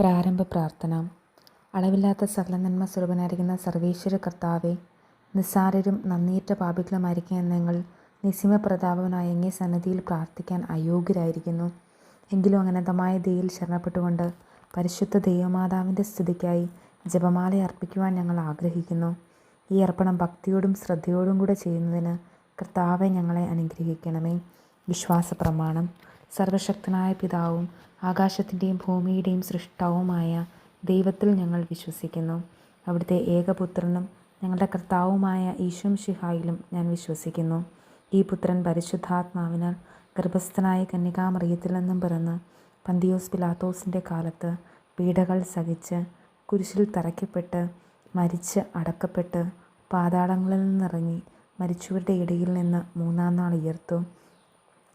പ്രാരംഭ പ്രാർത്ഥന. അളവില്ലാത്ത സകല നന്മ സ്വരൂപനായിരിക്കുന്ന സർവേശ്വര കർത്താവെ നിസ്സാരരും നന്ദിയേറ്റ പാപികളുമായിരിക്കുന്ന ഞങ്ങൾ നിസിമ പ്രതാപനായ എങ്ങേ സന്നദ്ധിയിൽ പ്രാർത്ഥിക്കാൻ അയോഗ്യരായിരിക്കുന്നു. എങ്കിലും അനന്തമായ ദയിൽ ശരണപ്പെട്ടുകൊണ്ട് പരിശുദ്ധ ദൈവമാതാവിന്റെ സ്ഥിതിക്കായി ജപമാല അർപ്പിക്കുവാൻ ഞങ്ങൾ ആഗ്രഹിക്കുന്നു. ഈ അർപ്പണം ഭക്തിയോടും ശ്രദ്ധയോടും കൂടെ ചെയ്യുന്നതിന് കർത്താവെ ഞങ്ങളെ അനുഗ്രഹിക്കണമേ. വിശ്വാസ പ്രമാണം സർവശക്തനായ പിതാവും ആകാശത്തിന്റെയും ഭൂമിയുടെയും സൃഷ്ടാവുമായ ദൈവത്തിൽ ഞങ്ങൾ വിശ്വസിക്കുന്നു. അവിടുത്തെ ഏകപുത്രനും ഞങ്ങളുടെ കർത്താവുമായ ഈശ്വം ഷിഹായിലും ഞാൻ വിശ്വസിക്കുന്നു. ഈ പുത്രൻ പരിശുദ്ധാത്മാവിനാൽ ഗർഭസ്ഥനായ കന്യകാമറിയത്തിൽ നിന്നും പിറന്ന് പന്തിയോസ് പിലാത്തോസിന്റെ കാലത്ത് പീഡകൾ സഹിച്ച് കുരിശിൽ തറയ്ക്കപ്പെട്ട് മരിച്ച് അടക്കപ്പെട്ട് പാതാളങ്ങളിൽ നിന്നിറങ്ങി മരിച്ചവരുടെ ഇടയിൽ നിന്ന് മൂന്നാം നാൾ ഉയർത്തു.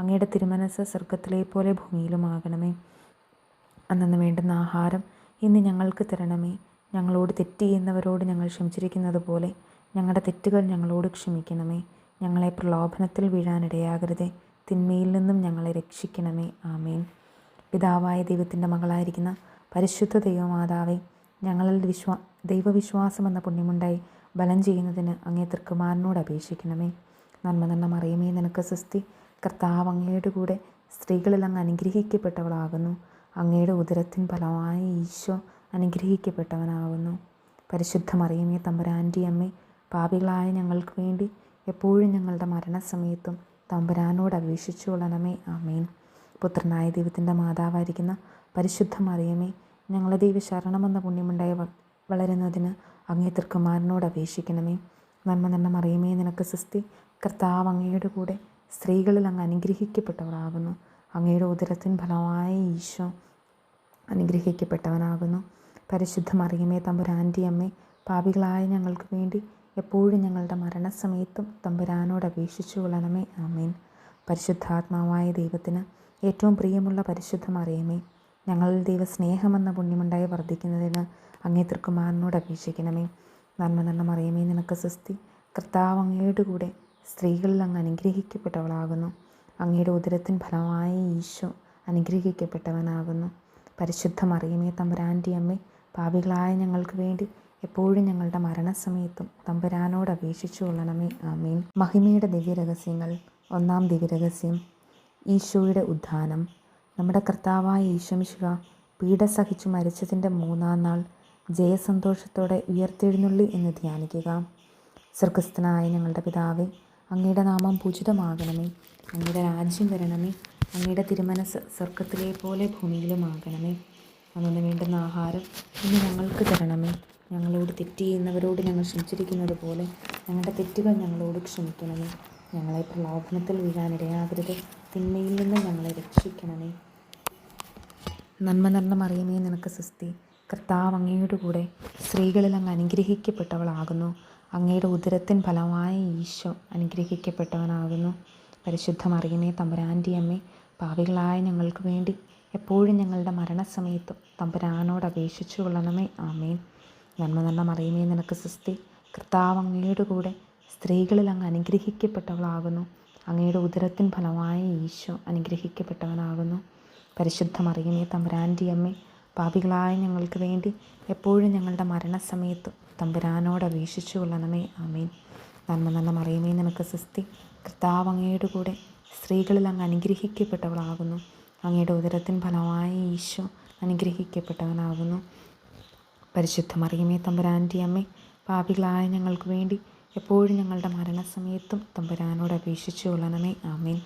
അങ്ങയുടെ തിരുമനസ് സ്വർഗത്തിലെ പോലെ ഭൂമിയിലുമാകണമേ. അന്നു വേണ്ടുന്ന ആഹാരം ഇന്ന് ഞങ്ങൾക്ക് തരണമേ. ഞങ്ങളോട് തെറ്റ് ചെയ്യുന്നവരോട് ഞങ്ങൾ ക്ഷമിച്ചിരിക്കുന്നത് പോലെ ഞങ്ങളുടെ തെറ്റുകൾ ഞങ്ങളോട് ക്ഷമിക്കണമേ. ഞങ്ങളെ പ്രലോഭനത്തിൽ വീഴാനിടയാകരുതേ. തിന്മയിൽ നിന്നും ഞങ്ങളെ രക്ഷിക്കണമേ. ആമേൻ. പിതാവായ ദൈവത്തിന്റെ മകളായിരിക്കുന്ന പരിശുദ്ധ ദൈവമാതാവേ ഞങ്ങളിൽ വിശ്വാ ദൈവവിശ്വാസം എന്ന പുണ്യമുണ്ടായി ബലം ചെയ്യുന്നതിന് അങ്ങേ തൃക്കുമാരനോട് അപേക്ഷിക്കണമേ. നന്മ നന്മ അറിയുമേ നിനക്ക് സുസ്തി കർത്താവ് അങ്ങയുടെ കൂടെ സ്ത്രീകളിൽ അങ്ങ് അനുഗ്രഹിക്കപ്പെട്ടവളാകുന്നു. അങ്ങയുടെ ഉദരത്തിൻ ഫലമായ ഈശോ അനുഗ്രഹിക്കപ്പെട്ടവനാകുന്നു. പരിശുദ്ധ മറിയമേ തമ്പുരാന്റെ അമ്മേ പാപികളായ ഞങ്ങൾക്ക് വേണ്ടി എപ്പോഴും ഞങ്ങളുടെ മരണസമയത്തും തമ്പുരാനോട് അപേക്ഷിച്ചു കൊള്ളണമേ. ആമേൻ. പുത്രനായ ദൈവത്തിന്റെ മാതാവായിരിക്കുന്ന പരിശുദ്ധ മറിയമേ ഞങ്ങളെ ദൈവ ശരണമെന്ന പുണ്യമുണ്ടായി വളരുന്നതിന് അങ്ങേ തൃക്കുമാരനോട് അപേക്ഷിക്കണമേ. നന്മ നന്മ മറിയമേ നിനക്ക് സിസ്തി കർത്താവ് അങ്ങയുടെ കൂടെ സ്ത്രീകളിൽ അങ്ങ് അനുഗ്രഹിക്കപ്പെട്ടവരാകുന്നു. അങ്ങയുടെ ഉദരത്തിൻ ഫലമായ ഈശോ അനുഗ്രഹിക്കപ്പെട്ടവനാകുന്നു. പരിശുദ്ധ മറിയമേ തമ്പുരാന്റെ അമ്മേ പാപികളായ ഞങ്ങൾക്ക് വേണ്ടി എപ്പോഴും ഞങ്ങളുടെ മരണസമയത്തും തമ്പുരാനോട് അപേക്ഷിച്ചു കൊള്ളണമേ. ആമേൻ. പരിശുദ്ധാത്മാവായ ദൈവത്തിന് ഏറ്റവും പ്രിയമുള്ള പരിശുദ്ധ മറിയമേ ഞങ്ങളിൽ ദൈവസ്നേഹമെന്ന പുണ്യമുണ്ടായി വർദ്ധിക്കുന്നതിന് അങ്ങേ തൃക്കുമാരനോട് അപേക്ഷിക്കണമേ. നന്മ നന്മ മറിയമേ നിനക്ക് സ്വസ്തി. കർത്താവ് അങ്ങയുടെ കൂടെ സ്ത്രീകളിൽ അങ്ങ് അനുഗ്രഹിക്കപ്പെട്ടവളാകുന്നു. അങ്ങയുടെ ഉദരത്തിൻ ഫലമായ ഈശോ അനുഗ്രഹിക്കപ്പെട്ടവനാകുന്നു. പരിശുദ്ധ മറിയമേ തമ്പുരാന്റെ അമ്മേ പാപികളായ ഞങ്ങൾക്ക് വേണ്ടി എപ്പോഴും ഞങ്ങളുടെ മരണസമയത്തും തമ്പുരാനോട് അപേക്ഷിച്ചു കൊള്ളണമേ. ആമീൻ. മഹിമയുടെ ദിവ്യരഹസ്യങ്ങൾ. ഒന്നാം ദിവ്യരഹസ്യം. ഈശോയുടെ ഉദ്ധാനം. നമ്മുടെ കർത്താവായ ഈശോമിശുക പീഡ സഹിച്ചു മരിച്ചതിന്റെ മൂന്നാം നാൾ ജയസന്തോഷത്തോടെ ഉയർത്തെഴുന്നള്ളി എന്ന് ധ്യാനിക്കുക. സ്വർഗസ്ഥനായ ഞങ്ങളുടെ പിതാവേ അങ്ങയുടെ നാമം പൂജിതമാകണമേ. അങ്ങയുടെ രാജ്യം വരണമേ. അങ്ങയുടെ തിരുമനസ് സ്വർഗത്തിലെ പോലെ ഭൂമിയിലുമാകണമേ. അന്നു വേണ്ടുന്ന ആഹാരം ഇന്ന് ഞങ്ങൾക്ക് തരണമേ. ഞങ്ങളോട് തെറ്റ് ചെയ്യുന്നവരോട് ഞങ്ങൾ ക്ഷമിച്ചിരിക്കുന്നത് പോലെ ഞങ്ങളുടെ തെറ്റുകൾ ഞങ്ങളോട് ക്ഷമിക്കണമേ. ഞങ്ങളെ പ്രലോഭനത്തിൽ വീഴാനിടയാകരുത് തിന്മയിൽ നിന്ന് ഞങ്ങളെ രക്ഷിക്കണമേ. നന്മ നിറഞ്ഞ മറിയമേ നിനക്ക് സുസ്തി. കർത്താവ് അങ്ങയുടെ കൂടെ സ്ത്രീകളിൽ അങ്ങ് അനുഗ്രഹിക്കപ്പെട്ടവളാകുന്നു. അങ്ങയുടെ ഉദരത്തിൻ ഫലമായ ഈശോ അനുഗ്രഹിക്കപ്പെട്ടവനാകുന്നു. പരിശുദ്ധ മറിയമേ തമ്പുരാന്റെ അമ്മേ പാവികളായ ഞങ്ങൾക്ക് വേണ്ടി എപ്പോഴും ഞങ്ങളുടെ മരണസമയത്തും തമ്പുരാനോട് അപേക്ഷിച്ചു കൊള്ളണമേ. ആമേൻ. നന്മ നല്ല മറിയമേ നിനക്ക് സിസ്തി. കർത്താവ് അങ്ങയുടെ കൂടെ സ്ത്രീകളിൽ അങ്ങ് അനുഗ്രഹിക്കപ്പെട്ടവളാകുന്നു. അങ്ങയുടെ ഉദരത്തിൻ ഫലമായ ഈശോ അനുഗ്രഹിക്കപ്പെട്ടവനാകുന്നു. പരിശുദ്ധ മറിയമേ തമ്പുരാന്റെ അമ്മേ പാപികളായ ഞങ്ങൾക്ക് വേണ്ടി എപ്പോഴും ഞങ്ങളുടെ മരണസമയത്തും തമ്പുരാനോട് അപേക്ഷിച്ചു കൊള്ളണമേ ആമേൻ. നന്മ നല്ല മറിയമേ നമുക്ക് സുസ്തി. കർത്താവ് അങ്ങയുടെ കൂടെ സ്ത്രീകളിൽ അങ്ങ് അനുഗ്രഹിക്കപ്പെട്ടവളാകുന്നു. അങ്ങയുടെ ഉദരത്തിൻ ഫലമായ ഈശോ അനുഗ്രഹിക്കപ്പെട്ടവനാകുന്നു. പരിശുദ്ധ മറിയമേ തമ്പുരാന്റെ അമ്മ പാപികളായ ഞങ്ങൾക്ക് വേണ്ടി എപ്പോഴും ഞങ്ങളുടെ മരണസമയത്തും തമ്പുരാനോട് അപേക്ഷിച്ചു കൊള്ളണമേ ആമേൻ.